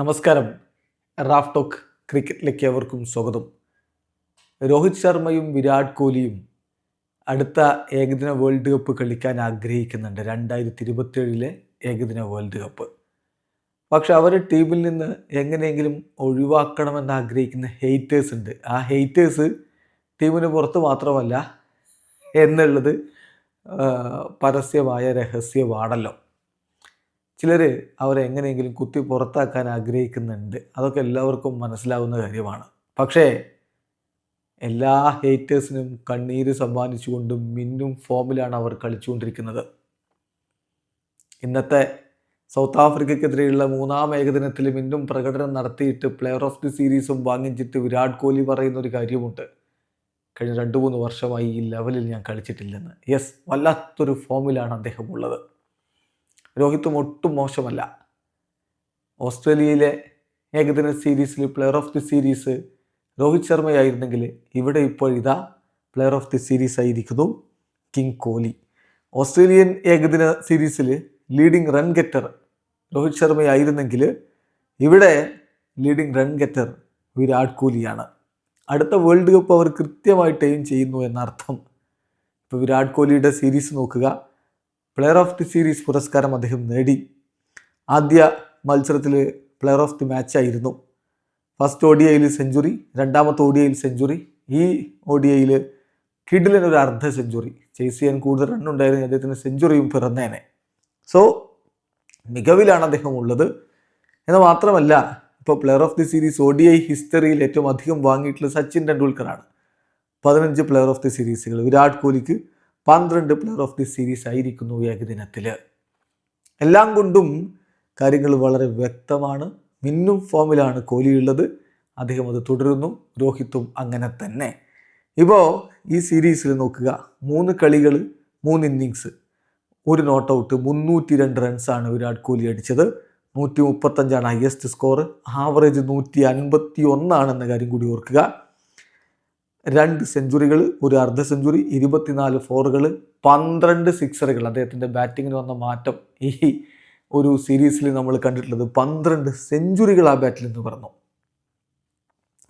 നമസ്കാരം. Raf talk ക്രിക്കറ്റിലേക്ക് അവർക്കും സ്വാഗതം. രോഹിത് ശർമ്മയും വിരാട് കോഹ്ലിയും അടുത്ത ഏകദിന വേൾഡ് കപ്പ് കളിക്കാൻ ആഗ്രഹിക്കുന്നുണ്ട്. രണ്ടായിരത്തി ഇരുപത്തിയേഴിലെ ഏകദിന വേൾഡ് കപ്പ്. പക്ഷെ അവർ ടീമിൽ നിന്ന് എങ്ങനെയെങ്കിലും ഒഴിവാക്കണമെന്ന് ആഗ്രഹിക്കുന്ന ഹെയ്റ്റേഴ്സ് ഉണ്ട്. ആ ഹെയ്റ്റേഴ്സ് ടീമിന് പുറത്ത് മാത്രമല്ല എന്നുള്ളത് പരസ്യമായ രഹസ്യമാണല്ലോ. ചിലർ അവരെ എങ്ങനെയെങ്കിലും കുത്തി പുറത്താക്കാൻ ആഗ്രഹിക്കുന്നുണ്ട്. അതൊക്കെ എല്ലാവർക്കും മനസ്സിലാവുന്ന കാര്യമാണ്. പക്ഷേ എല്ലാ ഹേറ്റേഴ്സിനും കണ്ണീര് സമ്മാനിച്ചുകൊണ്ടും മിന്നും ഫോമിലാണ് അവർ കളിച്ചുകൊണ്ടിരിക്കുന്നത്. ഇന്നത്തെ സൗത്ത് ആഫ്രിക്കയ്ക്കെതിരെയുള്ള മൂന്നാം ഏകദിനത്തിൽ മിന്നും പ്രകടനം നടത്തിയിട്ട് പ്ലെയർ ഓഫ് ദി സീരീസും വാങ്ങിച്ചിട്ട് വിരാട് കോഹ്ലി പറയുന്ന ഒരു കാര്യമുണ്ട്. കഴിഞ്ഞ രണ്ട് മൂന്ന് വർഷമായി ഈ ലെവലിൽ ഞാൻ കളിച്ചിട്ടില്ലെന്ന്. യെസ് വല്ലാത്തൊരു ഫോമിലാണ് അദ്ദേഹം ഉള്ളത് രോഹിത്തും ഒട്ടും മോശമല്ല. ഓസ്ട്രേലിയയിലെ ഏകദിന സീരീസിൽ player of the series Rohit ശർമ്മയായിരുന്നെങ്കിൽ ഇവിടെ ഇപ്പോൾ ഇതാ പ്ലെയർ ഓഫ് ദി സീരീസ് ആയിരിക്കുന്നു കിങ് കോഹ്ലി ഓസ്ട്രേലിയൻ ഏകദിന സീരീസിൽ ലീഡിംഗ് റൺ ഗെറ്റർ രോഹിത് ശർമ്മയായിരുന്നെങ്കിൽ ഇവിടെ ലീഡിംഗ് റൺ ഗെറ്റർ വിരാട് കോഹ്ലിയാണ് അടുത്ത വേൾഡ് കപ്പ് അവർ കൃത്യമായിട്ട് എയിം ചെയ്യുന്നു എന്നർത്ഥം. ഇപ്പോൾ വിരാട് കോഹ്ലിയുടെ സീരീസ് നോക്കുക. പ്ലെയർ ഓഫ് ദി സീരീസ് പുരസ്കാരം അദ്ദേഹം നേടി. ആദ്യ മത്സരത്തിൽ പ്ലെയർ ഓഫ് ദി മാച്ച് ആയിരുന്നു. ഫസ്റ്റ് ഒ ഡി ഐയിൽ സെഞ്ചുറി രണ്ടാമത്തെ ഒ ഡി ഐയിൽ സെഞ്ചുറി ഈ ഒ ഡി ഐയിൽ കിഡിലിന് ഒരു അർദ്ധ സെഞ്ചുറി ചേസ് ചെയ്യാൻ കൂടുതൽ റൺ അദ്ദേഹത്തിന് സെഞ്ചുറിയും പിറന്നേനെ. സോ മികവിലാണ് അദ്ദേഹം ഉള്ളത്. എന്ന് മാത്രമല്ല ഇപ്പോൾ player of the series O D I ഹിസ്റ്ററിയിൽ ഏറ്റവും അധികം വാങ്ങിയിട്ടുള്ളത് സച്ചിൻ ടെണ്ടുൽക്കറാണ്. പതിനഞ്ച് പ്ലെയർ ഓഫ് ദി സീരീസുകൾ വിരാട് കോഹ്ലിക്ക് പന്ത്രണ്ട് പ്ലെയർ ഓഫ് ദി സീരീസ് ആയിരിക്കുന്നു ഏകദിനത്തിൽ. എല്ലാം കൊണ്ടും കാര്യങ്ങൾ വളരെ വ്യക്തമാണ്. മിന്നും ഫോമിലാണ് കോഹ്ലിയുള്ളത്. അദ്ദേഹം അത് തുടരുന്നു. രോഹിത്തും അങ്ങനെ തന്നെ. ഇപ്പോൾ ഈ സീരീസിൽ നോക്കുക. മൂന്ന് കളികൾ മൂന്ന് ഇന്നിങ്സ് ഒരു നോട്ട് ഔട്ട് മുന്നൂറ്റി രണ്ട് റൺസാണ് വിരാട് കോഹ്ലി അടിച്ചത്. നൂറ്റി മുപ്പത്തഞ്ചാണ് ഹയസ്റ്റ് സ്കോർ ആവറേജ് നൂറ്റി അൻപത്തി ഒന്നാണെന്ന കാര്യം കൂടി ഓർക്കുക. രണ്ട് സെഞ്ചുറികൾ ഒരു അർദ്ധ സെഞ്ചുറി ഇരുപത്തിനാല് ഫോറുകൾ പന്ത്രണ്ട് സിക്സറുകൾ അദ്ദേഹത്തിന്റെ ബാറ്റിങ്ങിന് വന്ന മാറ്റം ഈ ഒരു സീരീസിൽ നമ്മൾ കണ്ടിട്ടുള്ളത് പന്ത്രണ്ട് സെഞ്ചുറികൾ ആ ബാറ്റിൽ നിന്ന് പറഞ്ഞു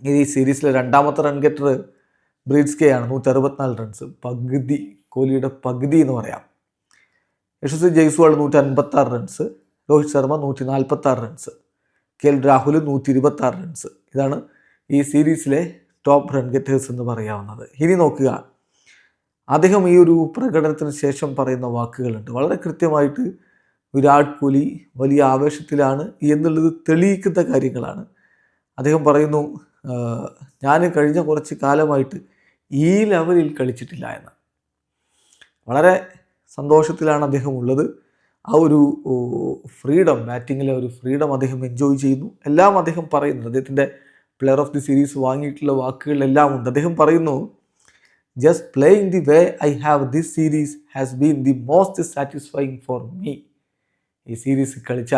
ഈ സീരീസിലെ രണ്ടാമത്തെ റൺ ഗെറ്റർ ബ്രീഡ്സ്കെ ആണ്. നൂറ്റി അറുപത്തിനാല് റൺസ് പകുതി കോഹ്ലിയുടെ പകുതി എന്ന് പറയാം. യശസ്വി ജയ്സ്വാൾ നൂറ്റി അൻപത്തി ആറ് റൺസ് രോഹിത് ശർമ്മ നൂറ്റി നാൽപ്പത്തി ആറ് റൺസ് കെ എൽ രാഹുൽ നൂറ്റി ഇരുപത്തി ആറ് റൺസ് ഇതാണ് ഈ സീരീസിലെ ടോപ്പ് റൺ ഗെറ്റേഴ്സ് എന്ന് പറയാവുന്നത്. ഇനി നോക്കുക. അദ്ദേഹം ഈ ഒരു പ്രകടനത്തിന് ശേഷം പറയുന്ന വാക്കുകളുണ്ട്. വളരെ കൃത്യമായിട്ട് വിരാട് കോഹ്ലി വലിയ ആവേശത്തിലാണ് എന്നുള്ളത് തെളിയിക്കുന്ന കാര്യങ്ങളാണ്. അദ്ദേഹം പറയുന്നു ഞാൻ കഴിഞ്ഞ കുറച്ച് കാലമായിട്ട് ഈ ലെവലിൽ കളിച്ചിട്ടില്ല എന്ന്. വളരെ സന്തോഷത്തിലാണ് അദ്ദേഹം ഉള്ളത്. ആ ഒരു ഫ്രീഡം ബാറ്റിങ്ങിലെ ഒരു ഫ്രീഡം അദ്ദേഹം എൻജോയ് ചെയ്യുന്നു. എല്ലാം അദ്ദേഹം പറയുന്നു അദ്ദേഹത്തിന്റെ പ്ലെയർ ഓഫ് ദി സീരീസ് വാങ്ങിയിട്ടുള്ള വാക്കുകളെല്ലാം ഉണ്ട്. അദ്ദേഹം പറയുന്നു just playing the way I have this series has been the most satisfying for me ഈ സീരീസ് കളിച്ച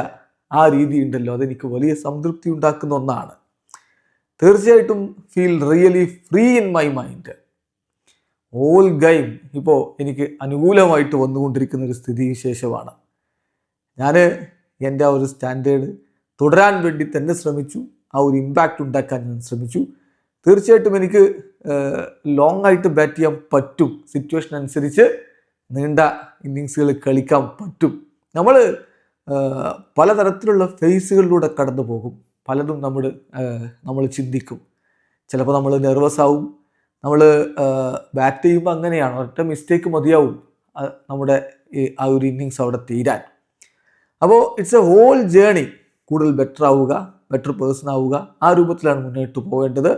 ആ രീതി ഉണ്ടല്ലോ അതെനിക്ക് വലിയ സംതൃപ്തി ഉണ്ടാക്കുന്ന ഒന്നാണ്. തീർച്ചയായിട്ടും feel really free in my mind all game ഇപ്പോൾ എനിക്ക് അനുകൂലമായിട്ട് വന്നുകൊണ്ടിരിക്കുന്ന ഒരു സ്ഥിതിവിശേഷമാണ്. ഞാൻ എന്റെ ആ ഒരു സ്റ്റാൻഡേർഡ് തുടരാൻ വേണ്ടി തന്നെ ശ്രമിച്ചു. ആ ഒരു ഇമ്പാക്റ്റ് ഉണ്ടാക്കാൻ ഞാൻ ശ്രമിച്ചു. തീർച്ചയായിട്ടും എനിക്ക് ലോങ് ആയിട്ട് ബാറ്റ് ചെയ്യാൻ പറ്റും. സിറ്റുവേഷൻ അനുസരിച്ച് നീണ്ട ഇന്നിങ്സുകൾ കളിക്കാൻ പറ്റും. നമ്മൾ പലതരത്തിലുള്ള ഫേസുകളിലൂടെ കടന്നു പോകും. പലതും നമ്മൾ നമ്മൾ ചിന്തിക്കും. ചിലപ്പോൾ നമ്മൾ നെർവസ് ആവും. നമ്മൾ ബാറ്റ് ചെയ്യുമ്പോൾ അങ്ങനെയാണ്. ഒറ്റ മിസ്റ്റേക്ക് മതിയാവും നമ്മുടെ ആ ഒരു ഇന്നിങ്സ് അവിടെ തീരാൻ. അപ്പോൾ ഇറ്റ്സ് എ ഹോൾ ജേണി കൂടുതൽ ബെറ്റർ ആവുക. ബെറ്റർ പേഴ്സൺ ആവുക. ആ രൂപത്തിലാണ് മുന്നോട്ട് പോകേണ്ടത്.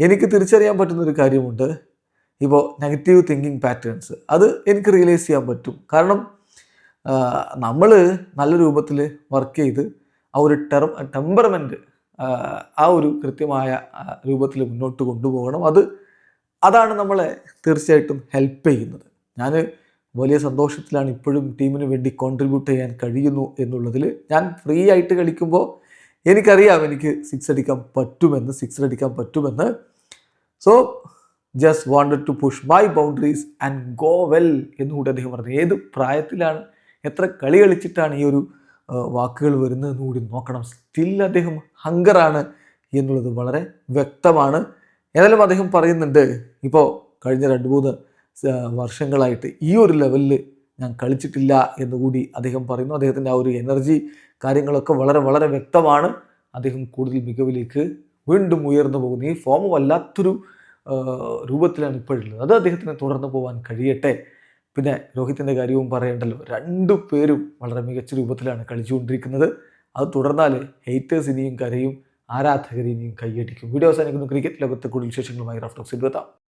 എനിക്ക് തിരിച്ചറിയാൻ പറ്റുന്ന ഒരു കാര്യമുണ്ട്. ഇപ്പോൾ നെഗറ്റീവ് തിങ്കിങ് പാറ്റേൺസ് അത് എനിക്ക് റിയലൈസ് ചെയ്യാൻ പറ്റും. കാരണം നമ്മൾ നല്ല രൂപത്തിൽ വർക്ക് ചെയ്ത് ആ ഒരു ടെർ ടെമ്പർമെന്റ് ആ ഒരു കൃത്യമായ രൂപത്തിൽ മുന്നോട്ട് കൊണ്ടുപോകണം. അത് അതാണ് നമ്മളെ തീർച്ചയായിട്ടും ഹെൽപ്പ് ചെയ്യുന്നത്. ഞാൻ വലിയ സന്തോഷത്തിലാണ് ഇപ്പോഴും ടീമിന് വേണ്ടി കോൺട്രിബ്യൂട്ട് ചെയ്യാൻ കഴിയുന്നു എന്നുള്ളതിൽ ഞാൻ ഫ്രീ ആയിട്ട് കളിക്കുമ്പോൾ എനിക്കറിയാം എനിക്ക് സിക്സ് അടിക്കാൻ പറ്റുമെന്ന് സിക്സ് അടിക്കാൻ പറ്റുമെന്ന്. So just wanted to push my boundaries and go well എന്നുകൂടി അദ്ദേഹം പറഞ്ഞു. ഏത് പ്രായത്തിലാണ് എത്ര കളി കളിച്ചിട്ടാണ് ഈ ഒരു വാക്കുകൾ വരുന്നതെന്ന് കൂടി നോക്കണം. സ്റ്റിൽ അദ്ദേഹം ഹങ്കറാണ് എന്നുള്ളത് വളരെ വ്യക്തമാണ്. ഏതായാലും അദ്ദേഹം പറയുന്നുണ്ട് ഇപ്പോൾ കഴിഞ്ഞ രണ്ട് മൂന്ന് വർഷങ്ങളായിട്ട് ഈ ഒരു ലെവലിൽ ഞാൻ കളിച്ചിട്ടില്ല എന്നുകൂടി അദ്ദേഹം പറയുന്നു. അദ്ദേഹത്തിന്റെ ആ ഒരു എനർജി കാര്യങ്ങളൊക്കെ വളരെ വളരെ വ്യക്തമാണ്. അദ്ദേഹം കൂടുതൽ മികവിലേക്ക് വീണ്ടും ഉയർന്നു പോകുന്നു. ഈ ഫോം വല്ലാത്തൊരു രൂപത്തിലാണ് ഇപ്പോഴുള്ളത്. അത് അദ്ദേഹത്തിന് തുടർന്ന് പോകാൻ കഴിയട്ടെ. പിന്നെ രോഹിത്തിന്റെ കാര്യവും പറയണ്ടല്ലോ. രണ്ടു പേരും വളരെ മികച്ച രൂപത്തിലാണ് കളിച്ചുകൊണ്ടിരിക്കുന്നത്. അത് തുടർന്നാൽ ഹെയ്റ്റേഴ്സ് ഇനിയും കരയും ആരാധകർ ഇനിയും കൈയടിക്കും. വീഡിയോ അവസാനിക്കുന്നു. ക്രിക്കറ്റ് ലോകത്തെ കൂടുതൽ വിശേഷങ്ങളുമായി റഫ്റ്റോക്സിൽ എത്താം